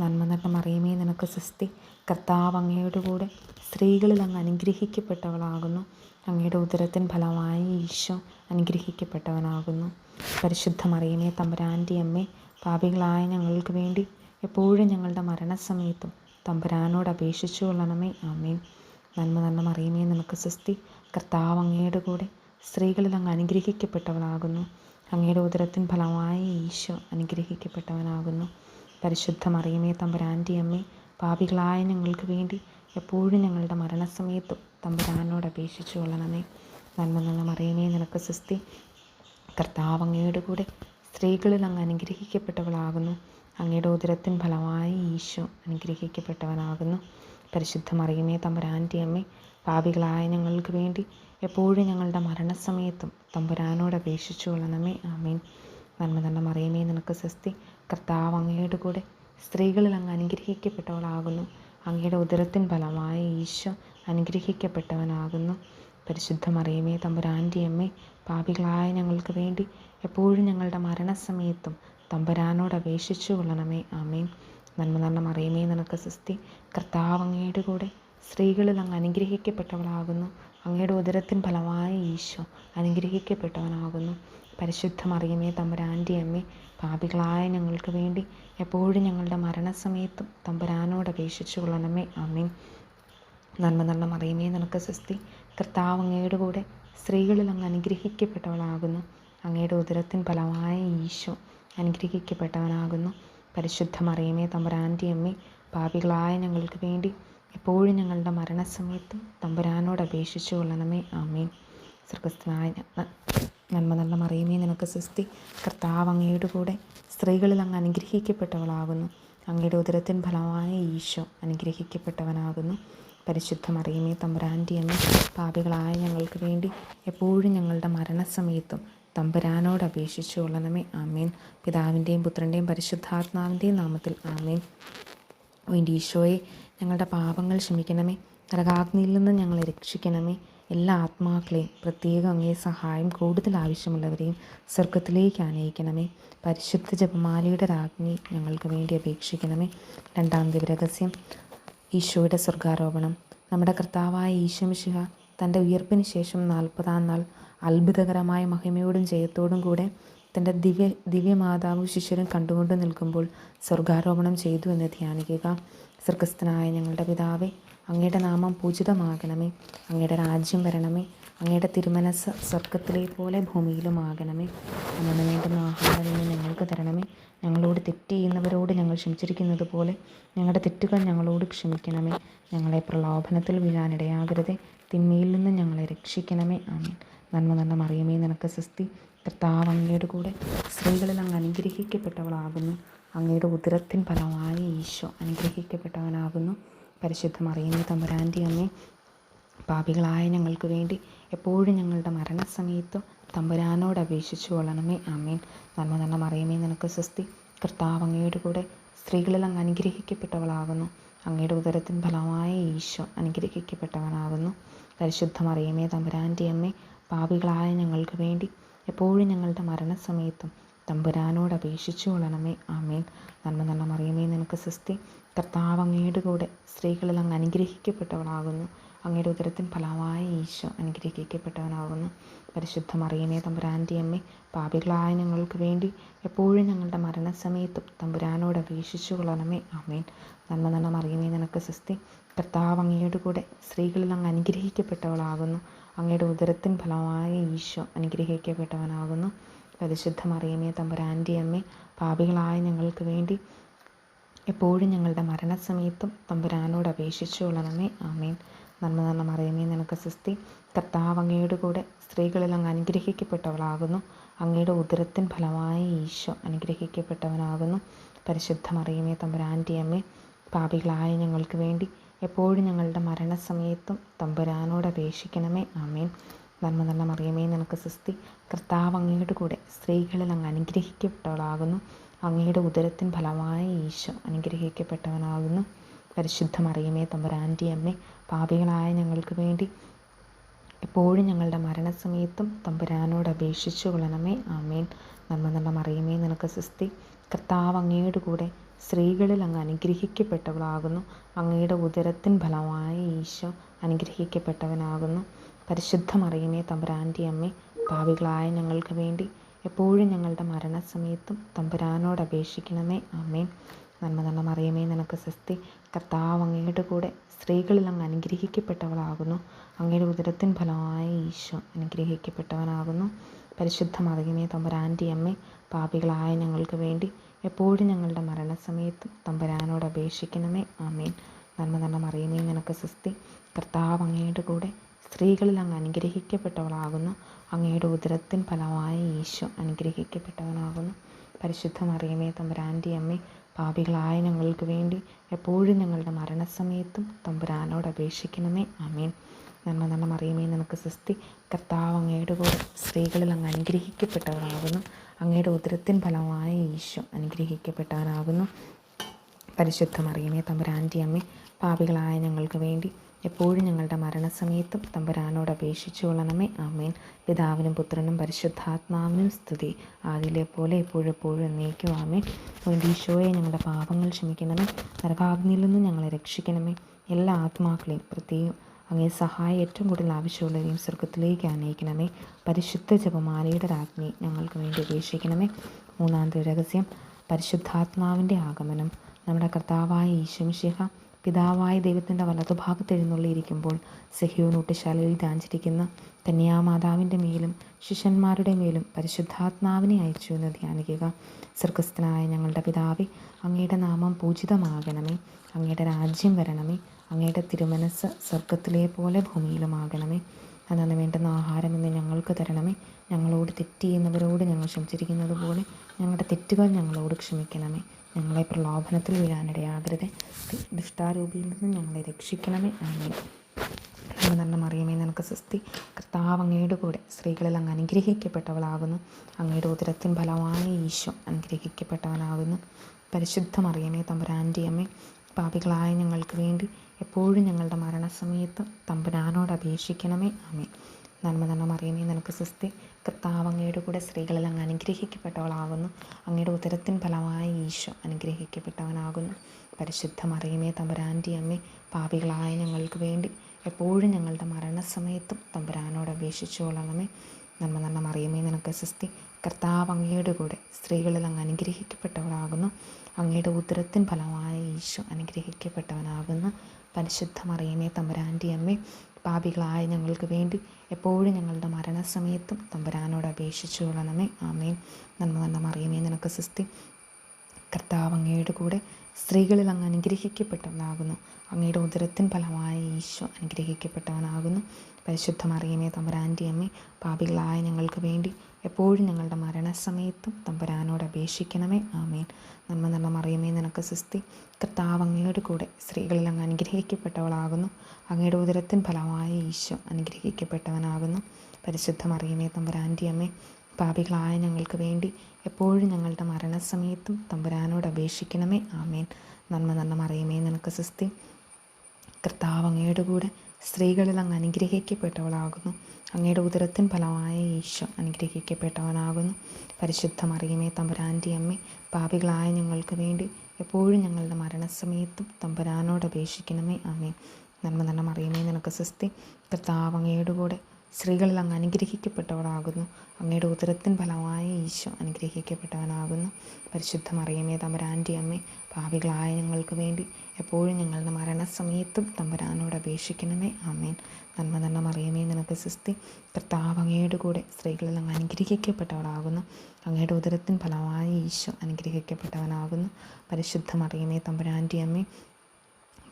നന്മ നിറഞ്ഞ മറിയമേ നിനക്ക് സുസ്തി. കർത്താവ് അങ്ങയുടെ കൂടെ സ്ത്രീകളിൽ അങ്ങ് അനുഗ്രഹിക്കപ്പെട്ടവളാകുന്നു. അങ്ങയുടെ ഉദരത്തിൻ ഫലമായി ഈശോ അനുഗ്രഹിക്കപ്പെട്ടവനാകുന്നു. പരിശുദ്ധ മറിയമേ തമ്പുരാന്റെ അമ്മേ പാപികളായ ഞങ്ങൾക്ക് വേണ്ടി എപ്പോഴും ഞങ്ങളുടെ മരണസമയത്തും തമ്പരാനോട് അപേക്ഷിച്ചു കൊള്ളണമേ. അമ്മേ നന്മ നന്മ മറിയമേ നിനക്ക് സ്വസ്തി. കർത്താവ് അങ്ങയുടെ കൂടെ സ്ത്രീകളിൽ അങ്ങ് അനുഗ്രഹിക്കപ്പെട്ടവളാകുന്നു അങ്ങയുടെ ഉദരത്തിൻ ഫലമായി ഈശോ അനുഗ്രഹിക്കപ്പെട്ടവനാകുന്നു. പരിശുദ്ധ മറിയമേ തമ്പുരാന്റെ അമ്മേ പാപികളായ ഞങ്ങൾക്ക് വേണ്ടി എപ്പോഴും ഞങ്ങളുടെ മരണസമയത്തും തമ്പുരാനോട് അപേക്ഷിച്ചു കൊള്ളണമേ നന്മ നല്ല മറിയമേ നിനക്ക് സുസ്തി കർത്താവ് അങ്ങയുടെ കൂടെ സ്ത്രീകളിൽ അങ്ങ് അനുഗ്രഹിക്കപ്പെട്ടവളാകുന്നു. അങ്ങയുടെ ഉദരത്തിൻ ഫലമായി ഈശോ അനുഗ്രഹിക്കപ്പെട്ടവനാകുന്നു. പരിശുദ്ധ മറിയമേ തമ്പുരാന്റെ അമ്മേ പാപികളായ ഞങ്ങൾക്ക് വേണ്ടി എപ്പോഴും ഞങ്ങളുടെ മരണസമയത്തും തമ്പുരാനോട് അപേക്ഷിച്ചു കൊള്ളണമേ ആമീൻ. നന്മ നല്ല മറിയമേ നിനക്ക് സ്വസ്തി. കർത്താവ് അങ്ങയുടെ കൂടെ സ്ത്രീകളിൽ അങ്ങ് അനുഗ്രഹിക്കപ്പെട്ടവളാകുന്നു. അങ്ങയുടെ ഉദരത്തിൻ ഫലമായ ഈശോ അനുഗ്രഹിക്കപ്പെട്ടവനാകുന്നു. പരിശുദ്ധ മറിയമേ തമ്പുരാന്റെ അമ്മേ പാപികളായ ഞങ്ങൾക്ക് വേണ്ടി എപ്പോഴും ഞങ്ങളുടെ മരണസമയത്തും തമ്പുരാനോട് അപേക്ഷിച്ചു കൊള്ളണമേ. ആമേൻ. നന്മ നന്മ മറിയമേ നിനക്ക് സ്വസ്തി. കർത്താവ് അങ്ങയുടെ കൂടെ സ്ത്രീകളിൽ അങ്ങ് അനുഗ്രഹിക്കപ്പെട്ടവളാകുന്നു. അങ്ങയുടെ ഉദരത്തിൻ ഫലമായ ഈശോ അനുഗ്രഹിക്കപ്പെട്ടവനാകുന്നു. പരിശുദ്ധ മറിയമേ തമ്പുരാന്റെ അമ്മേ പാപികളായ ഞങ്ങൾക്ക് വേണ്ടി എപ്പോഴും ഞങ്ങളുടെ മരണസമയത്തും തമ്പുരാനോട് അപേക്ഷിച്ചു കൊള്ളണമേ. ആമീൻ. നന്മ നന്മ മറിയമേ നിനക്ക് സ്വസ്തി. കർത്താവ് അങ്ങയുടെ കൂടെ സ്ത്രീകളിൽ അങ്ങ് അനുഗ്രഹിക്കപ്പെട്ടവളാകുന്നു. അങ്ങയുടെ ഉദരത്തിൻ ഫലമായ ഈശോ അനുഗ്രഹിക്കപ്പെട്ടവനാകുന്നു. പരിശുദ്ധ മറിയമേ തമ്പുരാന്റെ അമ്മേ പാപികളായ ഞങ്ങൾക്ക് വേണ്ടി എപ്പോഴും ഞങ്ങളുടെ മരണസമയത്തും തമ്പുരാനോട് അപേക്ഷിച്ചു കൊള്ളണമേ. ആമേൻ. സ്വർഗസ്ഥനായ നന്മ നല്ല മറിയമേ നിനക്ക് സൃഷ്ടി കർത്താവ് അങ്ങയുടെ കൂടെ സ്ത്രീകളിൽ അങ്ങ് അനുഗ്രഹിക്കപ്പെട്ടവളാകുന്നു. അങ്ങയുടെ ഉദരത്തിൻ ഫലമായ ഈശോ അനുഗ്രഹിക്കപ്പെട്ടവനാകുന്നു. പരിശുദ്ധ മറിയമേ തമ്പുരാന്റെ അമ്മ പാപികളായ ഞങ്ങൾക്ക് വേണ്ടി എപ്പോഴും ഞങ്ങളുടെ മരണസമയത്തും തമ്പുരാനോട് അപേക്ഷിച്ചു കൊള്ളണമേ. ആമേൻ. പിതാവിന്റെയും പുത്രന്റെയും പരിശുദ്ധാത്മാവിന്റെയും നാമത്തിൽ ആമേൻ. വേണ്ടി ഈശോയെ ഞങ്ങളുടെ പാപങ്ങൾ ക്ഷമിക്കണമേ. നരകാഗ്നിയിൽ നിന്ന് ഞങ്ങളെ രക്ഷിക്കണമേ. എല്ലാ ആത്മാക്കളെയും പ്രത്യേകം അങ്ങേ സഹായം കൂടുതൽ ആവശ്യമുള്ളവരെയും സ്വർഗത്തിലേക്ക് ആനയിക്കണമേ. പരിശുദ്ധ ജപമാലയുടെ രാജ്ഞി ഞങ്ങൾക്ക് വേണ്ടി അപേക്ഷിക്കണമേ. രണ്ടാം ദിവരഹസ്യം ഈശോയുടെ സ്വർഗാരോപണം. നമ്മുടെ കർത്താവായ ഈശോമിശിഹ തന്റെ ഉയർപ്പിന് ശേഷം നാൽപ്പതാം നാൾ അത്ഭുതകരമായ മഹിമയോടും ജയത്തോടും കൂടെ തന്റെ ദിവ്യ ദിവ്യമാതാവും ശിഷ്യരും കണ്ടുകൊണ്ട് നിൽക്കുമ്പോൾ സ്വർഗാരോപണം ചെയ്തു എന്ന് ധ്യാനിക്കുക. സ്വർഗസ്ഥനായ ഞങ്ങളുടെ പിതാവേ അങ്ങയുടെ നാമം പൂജിതമാകണമേ. അങ്ങയുടെ രാജ്യം വരണമേ. അങ്ങയുടെ തിരുമനസ് സ്വർഗത്തിലെ പോലെ ഭൂമിയിലുമാകണമേ. അങ്ങനെ വേണ്ടുന്ന ആഹാരം ഇന്ന് ഞങ്ങൾക്ക് തരണമേ. ഞങ്ങളോട് തെറ്റ് ചെയ്യുന്നവരോട് ഞങ്ങൾ ക്ഷമിച്ചിരിക്കുന്നത് പോലെ ഞങ്ങളുടെ തെറ്റുകൾ ഞങ്ങളോട് ക്ഷമിക്കണമേ. ഞങ്ങളെ പ്രലോഭനത്തിൽ വീഴാനിടയാകരുതേ തിന്മയിൽ നിന്ന് ഞങ്ങളെ രക്ഷിക്കണമേ. ആമേ നന്മ നന്മ മറിയമേ നിനക്ക് സൃഷ്ടി കർത്താവ് അങ്ങയുടെ കൂടെ സ്ത്രീകളിൽ അങ്ങ് അനുഗ്രഹിക്കപ്പെട്ടവളാകുന്നു. അങ്ങയുടെ ഉദരത്തിൻ ഫലമായ ഈശോ അനുഗ്രഹിക്കപ്പെട്ടവനാകുന്നു. പരിശുദ്ധം അറിയുന്ന തമ്പുരാന്റെ അമ്മേ പാപികളായ ഞങ്ങൾക്ക് വേണ്ടി എപ്പോഴും ഞങ്ങളുടെ മരണസമയത്തും തമ്പുരാനോട് അപേക്ഷിച്ചു കൊള്ളണമേ ആമേൻ. നന്മ നന്മ മറിയമേ നിനക്ക് സ്വസ്തി. കർത്താവ് അങ്ങയുടെ കൂടെ സ്ത്രീകളിൽ അങ്ങ് അനുഗ്രഹിക്കപ്പെട്ടവളാകുന്നു. അങ്ങയുടെ ഉദരത്തിൻ ഫലമായ ഈശോ അനുഗ്രഹിക്കപ്പെട്ടവനാകുന്നു. പരിശുദ്ധ മറിയമേ തമ്പുരാന്റെ അമ്മേ പാപികളായ ഞങ്ങൾക്ക് വേണ്ടി എപ്പോഴും ഞങ്ങളുടെ മരണസമയത്തും തമ്പുരാനോട് അപേക്ഷിച്ചു കൊള്ളണമേ ആമേൻ. നന്മ നന്മ മറിയമേ നിനക്ക് സൃഷ്ടി കർത്താവ് അങ്ങയുടെ കൂടെ സ്ത്രീകളിൽ അങ്ങ് അനുഗ്രഹിക്കപ്പെട്ടവളാകുന്നു. അങ്ങയുടെ ഉദരത്തിൻ ഫലമായ ഈശോ അനുഗ്രഹിക്കപ്പെട്ടവനാകുന്നു. പരിശുദ്ധ മറിയമേ തമ്പുരാന്റെ അമ്മ പാപികളായ ഞങ്ങൾക്ക് വേണ്ടി എപ്പോഴും ഞങ്ങളുടെ മരണസമയത്തും തമ്പുരാനോട് അപേക്ഷിച്ചു കൊള്ളണമേ. ആമേൻ. നന്മ നന്മ മറിയമേ നിനക്ക് സൃഷ്ടി കർത്താവ് അങ്ങയുടെ കൂടെ സ്ത്രീകളിൽ അങ്ങ് അനുഗ്രഹിക്കപ്പെട്ടവളാകുന്നു. അങ്ങയുടെ ഉദരത്തിൻ ഫലമായ ഈശോ അനുഗ്രഹിക്കപ്പെട്ടവനാകുന്നു. പരിശുദ്ധ മറിയമേ തമ്പുരാന്റെ അമ്മ പാപികളായ ഞങ്ങൾക്ക് വേണ്ടി എപ്പോഴും ഞങ്ങളുടെ മരണസമയത്തും തമ്പുരാനോട് അപേക്ഷിച്ചു കൊള്ളണമേ. ആമേൻ. നന്മ നന്മ മറിയമേ നിനക്ക് സിസ്തി. കർത്താവ് അങ്ങയുടെ കൂടെ സ്ത്രീകളിൽ അങ്ങ് അനുഗ്രഹിക്കപ്പെട്ടവളാകുന്നു. അങ്ങയുടെ ഉദരത്തിൻ ഫലമായ ഈശോ അനുഗ്രഹിക്കപ്പെട്ടവനാകുന്നു. പരിശുദ്ധ മറിയമേ തമ്പുരാന്റെ അമ്മേ പാപികളായ ഞങ്ങൾക്ക് വേണ്ടി എപ്പോഴും ഞങ്ങളുടെ മരണസമയത്തും തമ്പുരാനോട് അപേക്ഷിക്കണമേ. ആമേൻ. നന്മ നല്ല മറിയമേ നിനക്ക് സിസ്തി. കർത്താവ് അങ്ങയുടെ കൂടെ സ്ത്രീകളിൽ അങ്ങ് അനുഗ്രഹിക്കപ്പെട്ടവളാകുന്നു. അങ്ങയുടെ ഉദരത്തിൻ ഫലമായ ഈശോ അനുഗ്രഹിക്കപ്പെട്ടവനാകുന്നു. പരിശുദ്ധ മറിയമേ തമ്പുരാന്റെ അമ്മേ പാപികളായ ഞങ്ങൾക്ക് വേണ്ടി എപ്പോഴും ഞങ്ങളുടെ മരണസമയത്തും തമ്പുരാനോട് അപേക്ഷിച്ചു കൊള്ളണമേ. ആമേൻ. നന്മ നല്ല മറിയമേ നിനക്ക് സൃഷ്ടി കർത്താവ് അങ്ങയുടെ കൂടെ സ്ത്രീകളിൽ അങ്ങ് അനുഗ്രഹിക്കപ്പെട്ടവളാകുന്നു. അങ്ങയുടെ ഉദരത്തിൻ ഫലമായ ഈശോ അനുഗ്രഹിക്കപ്പെട്ടവനാകുന്നു. പരിശുദ്ധ മറിയമേ തമ്പുരാന്റെ അമ്മേ പാപികളായ ഞങ്ങൾക്ക് വേണ്ടി എപ്പോഴും ഞങ്ങളുടെ മരണസമയത്തും തമ്പുരാനോട് അപേക്ഷിക്കണമേ. ആമേൻ. നന്മ മറിയമേ നിനക്ക് സ്വസ്തി. കർത്താവ് അങ്ങയുടെ കൂടെ സ്ത്രീകളിൽ അങ്ങ് അനുഗ്രഹിക്കപ്പെട്ടവളാകുന്നു. അങ്ങയുടെ ഉദരത്തിൻ ഫലമായ ഈശോ അനുഗ്രഹിക്കപ്പെട്ടവനാകുന്നു. പരിശുദ്ധ മറിയമേ തമ്പുരാന്റെ അമ്മേ പാപികളായ ഞങ്ങൾക്ക് വേണ്ടി എപ്പോഴും ഞങ്ങളുടെ മരണസമയത്ത് തമ്പുരാനോട് അപേക്ഷിക്കണമേ. ആമേൻ. നന്മ മറിയമേ നിനക്ക് സ്വസ്തി. കർത്താവ് അങ്ങയുടെ കൂടെ സ്ത്രീകളിൽ അങ്ങ് അനുഗ്രഹിക്കപ്പെട്ടവളാകുന്നു. അങ്ങയുടെ ഉദരത്തിൻ ഫലമായ ഈശോ അനുഗ്രഹിക്കപ്പെട്ടവനാകുന്നു. പരിശുദ്ധ മറിയമേ തമ്പുരാന്റെ അമ്മേ പാപികളായ ഞങ്ങൾക്ക് വേണ്ടി എപ്പോഴും ഞങ്ങളുടെ മരണസമയത്തും തമ്പുരാനോട് അപേക്ഷിക്കണമേ. അമീൻ നന്മ നന്മ മറിയമേ നിനക്ക് സ്വസ്തി കർത്താവ് അങ്ങയുടെ കൂടെ സ്ത്രീകളിൽ അങ്ങ് അനുഗ്രഹിക്കപ്പെട്ടവനാകുന്നു അങ്ങയുടെ ഉദരത്തിൻ ഫലമായ ഈശോ അനുഗ്രഹിക്കപ്പെട്ടവനാകുന്നു പരിശുദ്ധ മറിയമേ തമ്പുരാന്റെ അമ്മേ പാപികളായ ഞങ്ങൾക്ക് വേണ്ടി എപ്പോഴും ഞങ്ങളുടെ മരണസമയത്തും തമ്പുരാനോട് അപേക്ഷിച്ചു കൊള്ളണമേ ആമേൻ. പിതാവിനും പുത്രനും പരിശുദ്ധാത്മാവിനും സ്തുതി. ആദിലെ പോലെ എപ്പോഴെപ്പോഴും എപ്പോഴും എന്നേക്കും ആമേൻ. ഈശോയെ ഞങ്ങളുടെ പാപങ്ങൾ ക്ഷമിക്കണമേ. നരകാഗ്നിയിൽ നിന്നും ഞങ്ങളെ രക്ഷിക്കണമേ. എല്ലാ ആത്മാക്കളെയും പ്രത്യേകം അങ്ങേ സഹായം ഏറ്റവും കൂടുതൽ ആവശ്യമുള്ളവരെയും സ്വർഗത്തിലേക്ക് അനയിക്കണമേ പരിശുദ്ധ ജപമാലയുടെ രാജ്ഞി ഞങ്ങൾക്ക് വേണ്ടി ഉപേക്ഷിക്കണമേ മൂന്നാമത്തെ രഹസ്യം. പരിശുദ്ധാത്മാവിന്റെ ആഗമനം. നമ്മുടെ കർത്താവായ ഈശ്വമിഷിഹ പിതാവായ ദൈവത്തിന്റെ വലതുഭാഗത്ത് എഴുന്നള്ളിയിരിക്കുമ്പോൾ സെഹിയോനൂട്ടുശാലയിൽ ധ്യാനിച്ചിരിക്കുന്ന കന്യാമാതാവിന്റെ മേലും ശിഷ്യന്മാരുടെ മേലും പരിശുദ്ധാത്മാവിനെ അയച്ചു എന്ന് ധ്യാനിക്കുക. സർഗസ്ഥനായ ഞങ്ങളുടെ പിതാവെ അങ്ങയുടെ നാമം പൂജിതമാകണമേ. അങ്ങയുടെ രാജ്യം വരണമേ. അങ്ങയുടെ തിരുമനസ് സ്വർഗത്തിലെ പോലെ ഭൂമിയിലുമാകണമേ. അതാണ് വേണ്ടുന്ന ആഹാരം എന്ന് ഞങ്ങൾക്ക് തരണമേ. ഞങ്ങളോട് തെറ്റ് ചെയ്യുന്നവരോട് ഞങ്ങൾ ക്ഷമിച്ചിരിക്കുന്നത് പോലെ ഞങ്ങളുടെ തെറ്റുകൾ ഞങ്ങളോട് ക്ഷമിക്കണമേ. ഞങ്ങളെ പ്രലോഭനത്തിൽ വീഴാനിടയാകരുത് ദുഷ്ടാരൂപിയിൽ നിന്ന് ഞങ്ങളെ രക്ഷിക്കണമേ. ആമേ നന്മ മറിയമേ നിനക്ക് സ്വസ്തി. കർത്താവ് അങ്ങയുടെ കൂടെ സ്ത്രീകളിൽ അങ്ങ് അനുഗ്രഹിക്കപ്പെട്ടവളാകുന്നു. അങ്ങയുടെ ഉദരത്തിൻ ഫലമായ ഈശോ അനുഗ്രഹിക്കപ്പെട്ടവനാകുന്നു. പരിശുദ്ധ മറിയമേ തമ്പുരാന്റെ അമ്മേ പാപികളായ ഞങ്ങൾക്ക് വേണ്ടി എപ്പോഴും ഞങ്ങളുടെ മരണസമയത്ത് തമ്പുരാനോട് അപേക്ഷിക്കണമേ. ആമേ നന്മ നന്മ മറിയമേ നിനക്ക് സ്വസ്തി. കർത്താവ് അങ്ങയുടെ കൂടെ സ്ത്രീകളിൽ അങ്ങ് അനുഗ്രഹിക്കപ്പെട്ടവളാകുന്നു. അങ്ങയുടെ ഉദരത്തിൻ ഫലമായ ഈശോ അനുഗ്രഹിക്കപ്പെട്ടവനാകുന്നു. പരിശുദ്ധ മറിയമേ തമ്പുരാന്റെ അമ്മേ പാപികളായ ഞങ്ങൾക്ക് വേണ്ടി എപ്പോഴും ഞങ്ങളുടെ മരണസമയത്തും തമ്പുരാനോട് അപേക്ഷിച്ചുകൊള്ളണമേ നമ്മൾ നന്മ മറിയമേ നിനക്ക് സ്വസ്തി. കർത്താവ് അങ്ങയുടെ കൂടെ സ്ത്രീകളിൽ അങ്ങ് അനുഗ്രഹിക്കപ്പെട്ടവളാകുന്നു. അങ്ങയുടെ ഉദരത്തിൻ ഫലമായ ഈശോ അനുഗ്രഹിക്കപ്പെട്ടവനാകുന്നു. പരിശുദ്ധ മറിയമേ തമ്പുരാന്റെ അമ്മേ പാപികളായ ഞങ്ങൾക്ക് വേണ്ടി എപ്പോഴും ഞങ്ങളുടെ മരണസമയത്തും തമ്പുരാനോട് അപേക്ഷിച്ചു കൊള്ളണമേ. ആമേൻ. നന്മ നന്മ മറിയമേ. നിനക്ക് സിസ്തി കർത്താവ് അങ്ങയുടെ കൂടെ സ്ത്രീകളിൽ അങ്ങ് അനുഗ്രഹിക്കപ്പെട്ടവനാകുന്നു. അങ്ങയുടെ ഉദരത്തിൻ ഫലമായ ഈശോ അനുഗ്രഹിക്കപ്പെട്ടവനാകുന്നു. പരിശുദ്ധ മറിയമേ തമ്പുരാന്റെ അമ്മ പാപികളായ ഞങ്ങൾക്ക് വേണ്ടി എപ്പോഴും ഞങ്ങളുടെ മരണസമയത്തും തമ്പുരാനോട് അപേക്ഷിക്കണമേ. ആമേൻ. നന്മ നന്മ മറിയമേ. നിനക്ക് സിസ്തി കർത്താവ് അങ്ങയുടെ കൂടെ സ്ത്രീകളിൽ അങ്ങ് അനുഗ്രഹിക്കപ്പെട്ടവളാകുന്നു. അങ്ങയുടെ ഉദരത്തിൻ ഫലമായ ഈശോ അനുഗ്രഹിക്കപ്പെട്ടവനാകുന്നു. പരിശുദ്ധ മറിയമേ തമ്പുരാന്റെ അമ്മേ പാപികളായ ഞങ്ങൾക്ക് വേണ്ടി എപ്പോഴും ഞങ്ങളുടെ മരണസമയത്തും തമ്പുരാനോട് അപേക്ഷിക്കണമേ. ആമേൻ. നന്മ നന്മ മറിയമേ നിനക്ക് സുസ്തി കർത്താവ് അങ്ങയുടെ കൂടെ സ്ത്രീകളിൽ അങ്ങ് അനുഗ്രഹിക്കപ്പെട്ടവളാകുന്നു. അങ്ങയുടെ ഉദരത്തിൻ ഫലമായ ഈശോ അനുഗ്രഹിക്കപ്പെട്ടവനാകുന്നു. പരിശുദ്ധ മറിയമേ തമ്പുരാന്റെ അമ്മേ പാപികളായ ഞങ്ങൾക്ക് വേണ്ടി എപ്പോഴും ഞങ്ങളുടെ മരണസമയത്തും തമ്പുരാനോട് അപേക്ഷിക്കണമേ. അമ്മേ നന്മ നന്മ മറിയമേ നിനക്ക് സ്വസ്തി കർത്താവങ്ങയോടുകൂടെ കൂടെ സ്ത്രീകളിൽ അങ്ങ് അനുഗ്രഹിക്കപ്പെട്ടവളാകുന്നു. അങ്ങയുടെ ഉദരത്തിൻ ഫലമായ ഈശോ അനുഗ്രഹിക്കപ്പെട്ടവനാകുന്നു. പരിശുദ്ധ മറിയമേ തമ്പുരാന്റെ അമ്മേ പാപികളായ ഞങ്ങൾക്ക് വേണ്ടി എപ്പോഴും ഞങ്ങളുടെ മരണസമയത്തും തമ്പുരാനോട് അപേക്ഷിക്കണമേ. അമ്മേൻ നന്മ നന്മ മറിയമേ നിനക്ക് സിസ്തി. കർത്താവ് അങ്ങയുടെ കൂടെ സ്ത്രീകളിൽ അങ്ങ് അനുഗ്രഹിക്കപ്പെട്ടവളാകുന്നു. അങ്ങയുടെ ഉദരത്തിൻ ഫലമായ ഈശോ അനുഗ്രഹിക്കപ്പെട്ടവനാകുന്നു. പരിശുദ്ധ മറിയമേ തമ്പുരാന്റെ അമ്മേ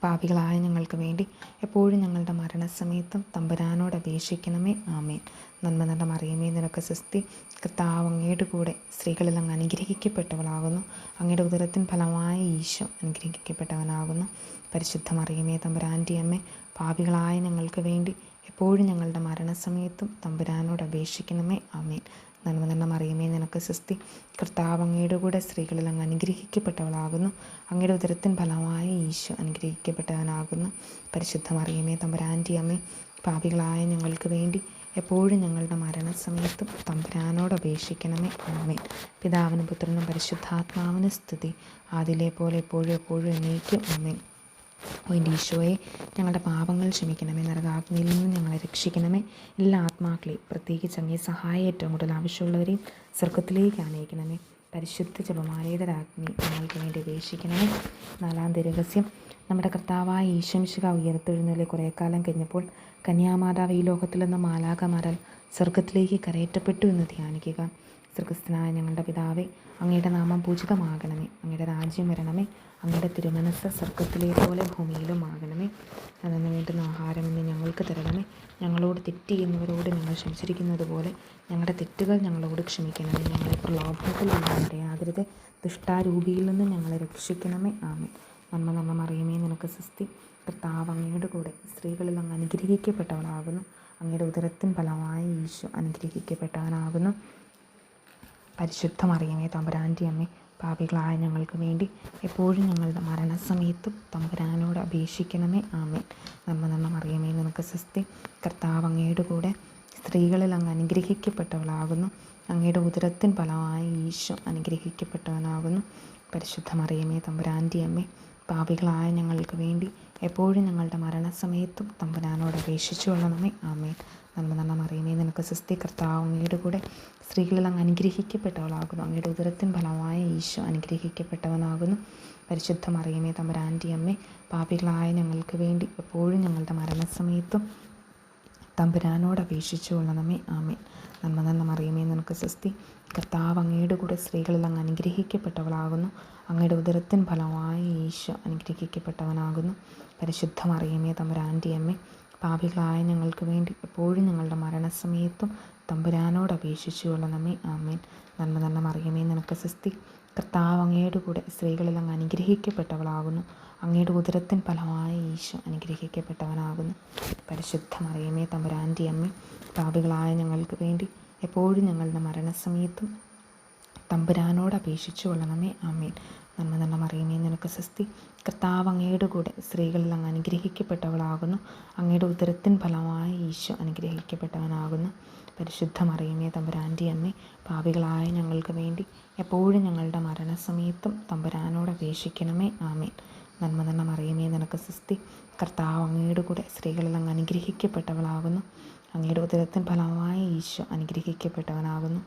പാപികളായ ഞങ്ങൾക്ക് വേണ്ടി എപ്പോഴും ഞങ്ങളുടെ മരണസമയത്തും തമ്പുരാനോട് അപേക്ഷിക്കണമേ. ആമേൻ. നന്മ നല്ല മറിയമേ. നിനക്ക് സിസ്തി കർത്താവ് അങ്ങയുടെ കൂടെ സ്ത്രീകളിൽ അങ്ങ് അനുഗ്രഹിക്കപ്പെട്ടവളാകുന്നു. അങ്ങയുടെ ഉദരത്തിൻ ഫലമായ ഈശോ അനുഗ്രഹിക്കപ്പെട്ടവനാകുന്നു. പരിശുദ്ധ മറിയമേ തമ്പുരാന്റെ അമ്മേ പാപികളായ ഞങ്ങൾക്ക് വേണ്ടി എപ്പോഴും ഞങ്ങളുടെ മരണസമയത്തും തമ്പുരാനോട് അപേക്ഷിക്കണമേ. ആമേൻ. നന്മ നന്മ മറിയമേ നിനക്ക് സൃഷ്ടി കർത്താവ് അങ്ങയുടെ കൂടെ സ്ത്രീകളിൽ അങ്ങ് അനുഗ്രഹിക്കപ്പെട്ടവളാകുന്നു. അങ്ങയുടെ ഉദരത്തിൻ ഫലമായ ഈശോ അനുഗ്രഹിക്കപ്പെട്ടവനാകുന്നു. പരിശുദ്ധ മറിയമേ തമ്പുരാന്റെ അമ്മേ പാപികളായ ഞങ്ങൾക്ക് വേണ്ടി എപ്പോഴും ഞങ്ങളുടെ മരണസമയത്തും തമ്പുരാനോട് അപേക്ഷിക്കണമേ. അമ്മേ പിതാവിനും പുത്രനും പരിശുദ്ധാത്മാവിന് സ്തുതി. അതിലെ പോലെ എപ്പോഴും എപ്പോഴും എന്നേക്കും. അമ്മേ എന്റെ ഈശോയെ ഞങ്ങളുടെ പാപങ്ങൾ ക്ഷമിക്കണമേ നരകാഗ്നിയിൽ നിന്ന് ഞങ്ങളെ രക്ഷിക്കണമേ. എല്ലാ ആത്മാക്കളെയും പ്രത്യേകിച്ച് അങ്ങേ സഹായം ഏറ്റവും കൂടുതൽ ആവശ്യമുള്ളവരെയും സ്വർഗത്തിലേക്ക് ആനയിക്കണമേ. പരിശുദ്ധ ജപമാലയുടെ രാജ്ഞി ഞങ്ങൾക്ക് വേണ്ടി ഉപേക്ഷിക്കണമേ നാലാം തിരഹസ്യം നമ്മുടെ കർത്താവായ ഈശംശിക ഉയർത്തെഴുന്നേലെ കുറേ കാലം കഴിഞ്ഞപ്പോൾ കന്യാമാതാവ് ഈ ലോകത്തിൽ നിന്ന് മാലാകമാരാൽ സ്വർഗത്തിലേക്ക് കരയറ്റപ്പെട്ടു എന്ന് ധ്യാനിക്കുക. സ്വർഗസ്ഥനായ ഞങ്ങളുടെ പിതാവേ അങ്ങയുടെ നാമം പൂജിതമാകണമേ. അങ്ങയുടെ രാജ്യം വരണമേ. അങ്ങയുടെ തിരുമനസ് സ്വർഗത്തിലെ പോലെ ഭൂമിയിലും ആകണമേ അതിന് വേണ്ടുന്ന ആഹാരം ഞങ്ങൾക്ക് തരണമേ. ഞങ്ങളോട് തെറ്റ് ചെയ്യുന്നവരോട് ഞങ്ങൾ ക്ഷമിച്ചിരിക്കുന്നത് പോലെ ഞങ്ങളുടെ തെറ്റുകൾ ഞങ്ങളോട് ക്ഷമിക്കണമേ. ഞങ്ങളെ പ്രലോഭനത്തിൽ അറിയാതിരുത് ദുഷ്ടാരൂപിയിൽ നിന്ന് ഞങ്ങളെ രക്ഷിക്കണമേ. ആമേ നന്മ നന്മ മറിയമേ നിനക്ക് സൃഷ്ടി കർത്താവ് അങ്ങയുടെ കൂടെ സ്ത്രീകളിൽ അങ്ങ് അനുഗ്രഹിക്കപ്പെട്ടവളാകുന്നു. അങ്ങയുടെ ഉദരത്തിൻ ഫലമായ ഈശോ അനുഗ്രഹിക്കപ്പെട്ടവനാകുന്നു. പരിശുദ്ധ മറിയമേ തമ്പുരാന്റെ അമ്മേ പാപികളായ ഞങ്ങൾക്ക് വേണ്ടി എപ്പോഴും ഞങ്ങളുടെ മരണസമയത്തും തമ്പുരാനോട് അപേക്ഷിക്കണമേ. ആമേ നമ്മ നമ്മ അറിയമേ നിനക്ക് സൃഷ്ടി കർത്താവ് അങ്ങയുടെ കൂടെ സ്ത്രീകളിൽ അങ്ങ് അനുഗ്രഹിക്കപ്പെട്ടവളാകുന്നു. അങ്ങയുടെ ഉദരത്തിൻ ഫലമായ ഈശോ അനുഗ്രഹിക്കപ്പെട്ടവനാകുന്നു. പരിശുദ്ധമറിയമേ തമ്പുരാന്റെ അമ്മേ പാപികളായ ഞങ്ങൾക്ക് വേണ്ടി എപ്പോഴും ഞങ്ങളുടെ മരണസമയത്തും തമ്പുരാനോട് അപേക്ഷിച്ചു കൊള്ളണമേ. ആമേ നന്മ നന്മ മറിയമേ. നിനക്ക് സൃഷ്ടി കർത്താവ് അങ്ങയുടെ കൂടെ സ്ത്രീകളിൽ അങ്ങ് അനുഗ്രഹിക്കപ്പെട്ടവളാകുന്നു. അങ്ങയുടെ ഉദരത്തിൻ ഫലമായ ഈശോ അനുഗ്രഹിക്കപ്പെട്ടവനാകുന്നു. പരിശുദ്ധ മറിയമേ തമ്പുരാന്റെ അമ്മേ പാപികളായ ഞങ്ങൾക്ക് വേണ്ടി എപ്പോഴും ഞങ്ങളുടെ മരണസമയത്തും തമ്പുരാനോട് അപേക്ഷിച്ചു കൊള്ളണമേ. ആമേ നന്മ നന്മ മറിയമേ. നിനക്ക് സൃഷ്ടി കർത്താവ് അങ്ങയുടെ കൂടെ സ്ത്രീകളിൽ അങ്ങ് അനുഗ്രഹിക്കപ്പെട്ടവളാകുന്നു. അങ്ങയുടെ ഉദരത്തിൻ ഫലമായ ഈശോ അനുഗ്രഹിക്കപ്പെട്ടവനാകുന്നു. പരിശുദ്ധ മറിയമേ തമ്പുരാന്റെ അമ്മ പാപികളായ ഞങ്ങൾക്ക് വേണ്ടി എപ്പോഴും ഞങ്ങളുടെ മരണസമയത്തും തമ്പുരാനോട് അപേക്ഷിച്ചു കൊള്ളണമേ. ആമേൻ. നന്മ നന്മ മറിയമേ നിനക്ക് സൃഷ്ടി കർത്താവ് അങ്ങയുടെ കൂടെ സ്ത്രീകളിൽ അങ്ങ് അനുഗ്രഹിക്കപ്പെട്ടവളാകുന്നു. അങ്ങയുടെ ഉദരത്തിൻ ഫലമായ ഈശോ അനുഗ്രഹിക്കപ്പെട്ടവനാകുന്നു. പരിശുദ്ധ മറിയമേ തമ്പുരാന്റെ അമ്മ പാപികളായ ഞങ്ങൾക്ക് വേണ്ടി എപ്പോഴും ഞങ്ങളുടെ മരണസമയത്തും തമ്പുരാനോട് അപേക്ഷിച്ചു കൊള്ളണമേ. ആമേൻ. നന്മ നന്മ മറിയമേ നിനക്ക് സൃഷ്ടി കർത്താവ് അങ്ങയുടെ കൂടെ സ്ത്രീകളിൽ അങ്ങ് അനുഗ്രഹിക്കപ്പെട്ടവളാകുന്നു. അങ്ങയുടെ ഉദരത്തിൻ ഫലമായ ഈശോ അനുഗ്രഹിക്കപ്പെട്ടവനാകുന്നു. പരിശുദ്ധ മറിയമേ തമ്പുരാന്റെ അമ്മേ പാപികളായ ഞങ്ങൾക്ക് വേണ്ടി എപ്പോഴും ഞങ്ങളുടെ മരണസമയത്തും തമ്പുരാനോട് അപേക്ഷിക്കണമേ. ആമേൻ. നന്മ നന്മ മറിയമേ നിനക്ക് സൃഷ്ടി കർത്താവ് അങ്ങയുടെ കൂടെ സ്ത്രീകളിൽ അങ്ങ് അനുഗ്രഹിക്കപ്പെട്ടവളാകുന്നു. അങ്ങയുടെ ഉദരത്തിൻ ഫലമായ ഈശോ അനുഗ്രഹിക്കപ്പെട്ടവനാകുന്നു.